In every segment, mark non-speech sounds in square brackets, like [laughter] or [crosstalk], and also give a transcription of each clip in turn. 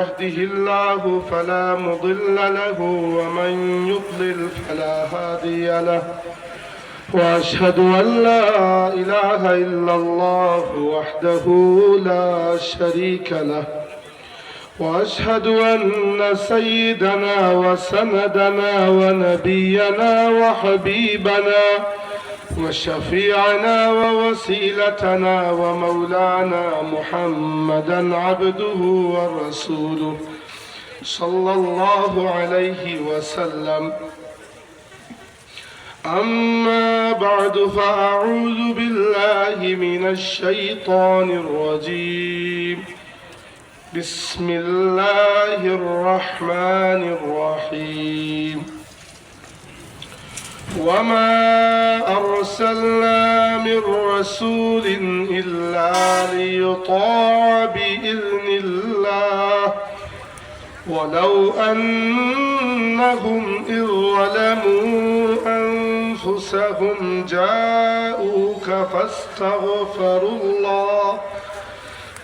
يهده الله فلا مضل له ومن يضلل فلا هادي له. وأشهد أن لا إله إلا الله وحده لا شريك له. وأشهد أن سيدنا وسندنا ونبينا وحبيبنا وشفيعنا ووسيلتنا ومولانا محمدا عبده ورسوله صلى الله عليه وسلم. أما بعد فأعوذ بالله من الشيطان الرجيم. بسم الله الرحمن الرحيم. وما أرسلنا من رسول إلا ليطاع بإذن الله. ولو أنهم إذ ظلموا أنفسهم جاءوك فاستغفروا الله.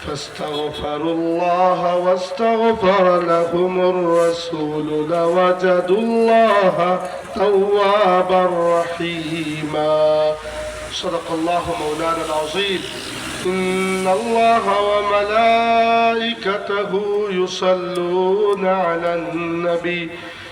فاستغفروا الله واستغفر لهم الرسول لوجدوا الله توابا رحيما. صدق الله مولانا العظيم. إن الله وملائكته يصلون على النبي.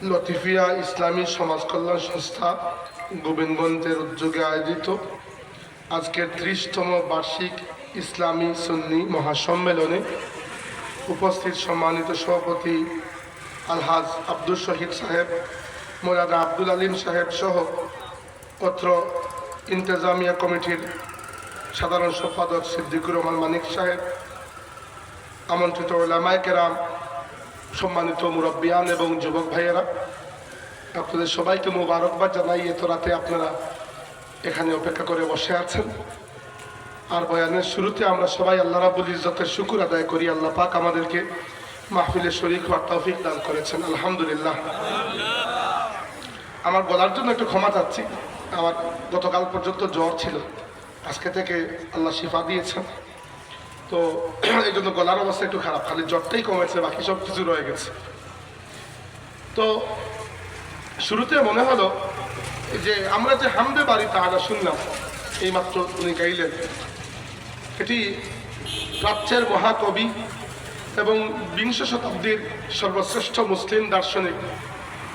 লতিফিয়া ইসলামী সমাজ কল্যাণ সংস্থা গোবিন্দগঞ্জের উদ্যোগে আয়োজিত আজকের ত্রিশতম বার্ষিক ইসলামী সুন্নি মহাসম্মেলনে উপস্থিত সম্মানিত সভাপতি আলহাজ আব্দুল শহীদ সাহেব মোরাদা আব্দুল আলিম সাহেব সহ অত্র ইন্তেজামিয়া কমিটির সাধারণ সম্পাদক সিদ্দিকুর রহমান মানিক সাহেব, আমন্ত্রিত ওলামায় কেরাম সম্মানিত মুরব্বিয়ান এবং যুবক ভাইয়েরা, আপনাদের সবাইকে মোবারকবাদ জানাই। এত রাতে আপনারা এখানে অপেক্ষা করে বসে আছেন। আর বয়ানের শুরুতে আমরা সবাই আল্লাহ রাবুল ইজতের শুকুর আদায় করি। আল্লাহ পাক আমাদেরকে মাহফিলে শরীক হওয়ার তৌফিক দান করেছেন। আলহামদুলিল্লাহ। আমার বলার জন্য একটু ক্ষমা চাচ্ছি। আমার গতকাল পর্যন্ত জ্বর ছিল। আজকে থেকে আল্লাহ শিফা দিয়েছেন। তো [clears throat] এই জন্য গলার অবস্থা একটু খারাপ, খালি জ্বরটাই কমেছে, বাকি সব কিছু রয়ে গেছে। তো শুরুতে মনে হলো যে আমরা যে হামদে বাড়ি তাহারা শুনলাম, এইমাত্র উনি গাইলেন। এটি প্রাচ্যের মহাকবি এবং বিংশ শতাব্দীর সর্বশ্রেষ্ঠ মুসলিম দার্শনিক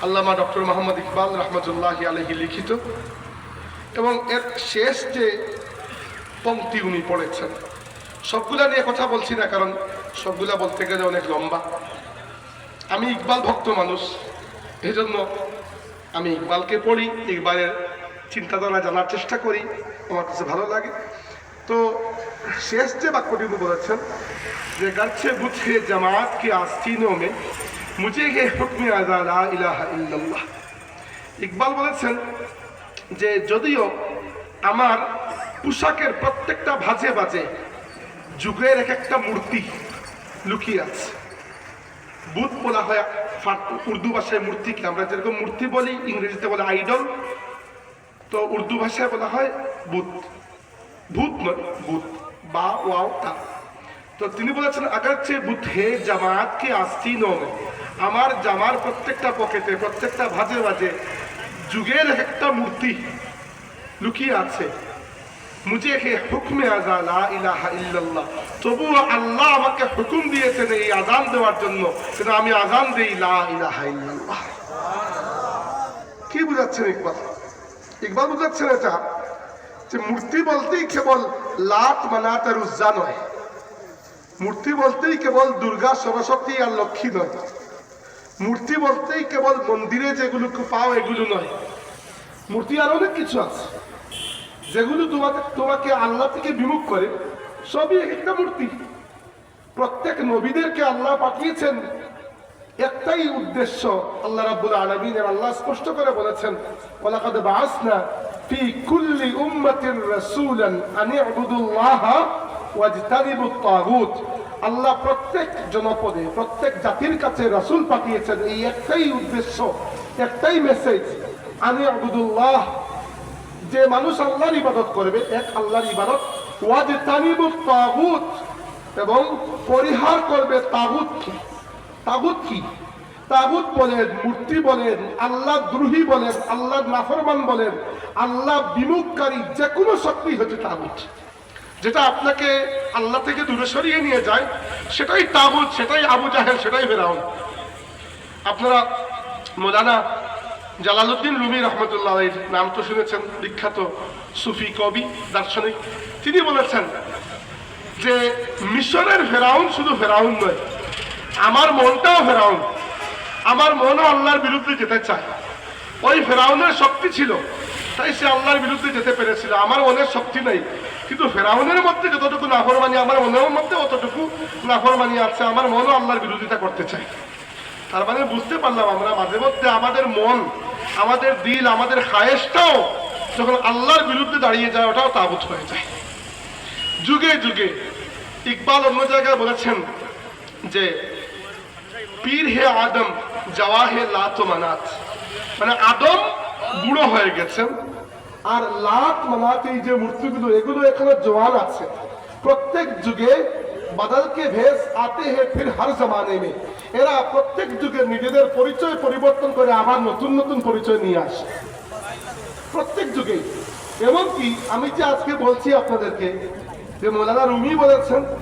আল্লামা ডক্টর মোহাম্মদ ইকবাল রহমতুল্লাহ আলহি লিখিত এবং এর শেষ যে পঙ্ক্তি উনি পড়েছেন। সবগুলা নিয়ে কথা বলছি না, কারণ সবগুলা বলতে গেলে অনেক লম্বা। আমি ইকবাল ভক্ত মানুষ এই জন্য আমি ইকবালকে পড়ি, ইকবালের চিন্তাধারা জানার চেষ্টা করি, আমার কাছে ভালো লাগে। তো শেষ যে বাক্যটি উনি বলেছেন, যে গাছে বুঝে জামাত কি আস্তিনও মে, মুঝে গে হুকমে আজা ইলাহা ইল্লাল্লাহ। ইকবাল বলেছেন যে যদিও আমার পোশাকের প্রত্যেকটা ভাজে বাজে যুগের এক একটা মূর্তি লুকিয়ে আছে। বুধ বলা হয় উর্দু ভাষায় মূর্তিকে আমরা যেরকম মূর্তি বলি, ইংরেজিতে বলে আইডল, তো উর্দু ভাষায় বলা হয় বুধ ভূত নয়, ভূত। বা, ওয়াও, তা। তো তিনি বলেছেন আগার চেয়ে বুধ হে জামাত কে আস্তি নয়? আমার জামার প্রত্যেকটা পকেটে, প্রত্যেকটা ভাজে ভাজে যুগের একটা মূর্তি লুকিয়ে আছে। মুঝে হে হুকমে আজা লা ইলাহা ইল্লাল্লাহ তবুও আল্লাহ আমাকে হুকুম দিয়েছেন এই আজান দেওয়ার জন্য কিন্তু আমি আজান দেই লা ইলাহা ইল্লাল্লাহ কি বুঝাচ্ছেন ইকবাল ইকবাল বুঝাচ্ছেন এটা যে মূর্তি বলতেই কেবল লাত মানাত আর উজ্জা নয় মূর্তি বলতেই কেবল দুর্গা সরস্বতী আর লক্ষ্মী নয় মূর্তি বলতেই কেবল মন্দিরে যেগুলো পাও এগুলো নয় মূর্তি আর অনেক কিছু আছে। যেগুলো তোমাকে তোমাকে আল্লাহ থেকে বিমুখ করে, সবই এক একটা মূর্তি। প্রত্যেক নবীদেরকে আল্লাহ পাঠিয়েছেন একটাই উদ্দেশ্য, আল্লাহ রাব্বুল আলামিনের আল্লাহ স্পষ্ট করে বলেছেন, ওয়ালাকাদ বাআসনা ফি কুল্লি উম্মাতির রাসূলান আন ইবুদুল্লাহ ওয়াজতানিবুত তাগুত। আল্লাহ প্রত্যেক জনপদে, প্রত্যেক জাতির কাছে রাসূল পাঠিয়েছেন এই একটাই উদ্দেশ্য, একটাই মেসেজ আন ইবুদুল্লাহ যে মানুষ আল্লাহর ইবাদত করবে, এক আল্লাহর ইবাদত ওয়াজতানিবুত তাগুত, এবং পরিহার করবে তাগুত কি? তাগুত কি? তাগুত বলেন, মূর্তি বলেন, আল্লাহ দ্রোহী বলেন, আল্লাহ নাফরমান বলেন, আল্লাহ বিমুখকারী যে কোনো শক্তি হচ্ছে তাগুত। যেটা আপনাকে আল্লাহ থেকে দূরে সরিয়ে নিয়ে যায়, সেটাই তাগুত, সেটাই আবু জাহেল, সেটাই ফেরাউন। আপনারা মৌলানা জালালউদ্দিন রুমি রহমতুল্লাহ নাম তো শুনেছেন, বিখ্যাত সুফি কবি, দার্শনিক। তিনি বলেছেন যে, মিশরের ফেরাউন শুধু ফেরাউন নয়, আমার মনটাও ফেরাউন। আমার মনও আল্লাহর বিরুদ্ধে যেতে চায়। ওই ফেরাউনের শক্তি ছিল, তাই সে আল্লাহর বিরুদ্ধে যেতে পেরেছিল। আমার মনের শক্তি নাই, কিন্তু ফেরাউনের মধ্যে যতটুকু নাফরমানি, আমার মনের মধ্যে অতটুকু নাফরমানি আছে, আমার মনও আল্লাহর বিরোধিতা করতে চায়। তার মানে বুঝতে পারলাম আমরা মাঝে মধ্যে আমাদের মন আমাদের দিল, আমাদের খায়েশটাও যখন আল্লাহর বিরুদ্ধে দাঁড়িয়ে যায়, ওটাও তাবুত হয়ে যায়। যুগে যুগে ইকবাল অন্য জায়গায় বলেছেন যে, পীর হে আদম যাওয়া হে লাত মানাত। মানে আদম বুড়ো হয়ে গেছেন, আর লাত, মানাত এই যে মূর্তিগুলো, এগুলো এখানে জোয়ান আছে। প্রত্যেক যুগে বদলকে ভেস আতে হে ফির হর জমানে মে। এরা প্রত্যেক যুগে নিজেদের পরিচয় পরিবর্তন করে আবার নতুন নতুন পরিচয় নিয়ে আসে। প্রত্যেক যুগে এমনকি আমি যে আজকে বলছি আপনাদেরকে, যে মৌলানা রুমি বলেছেন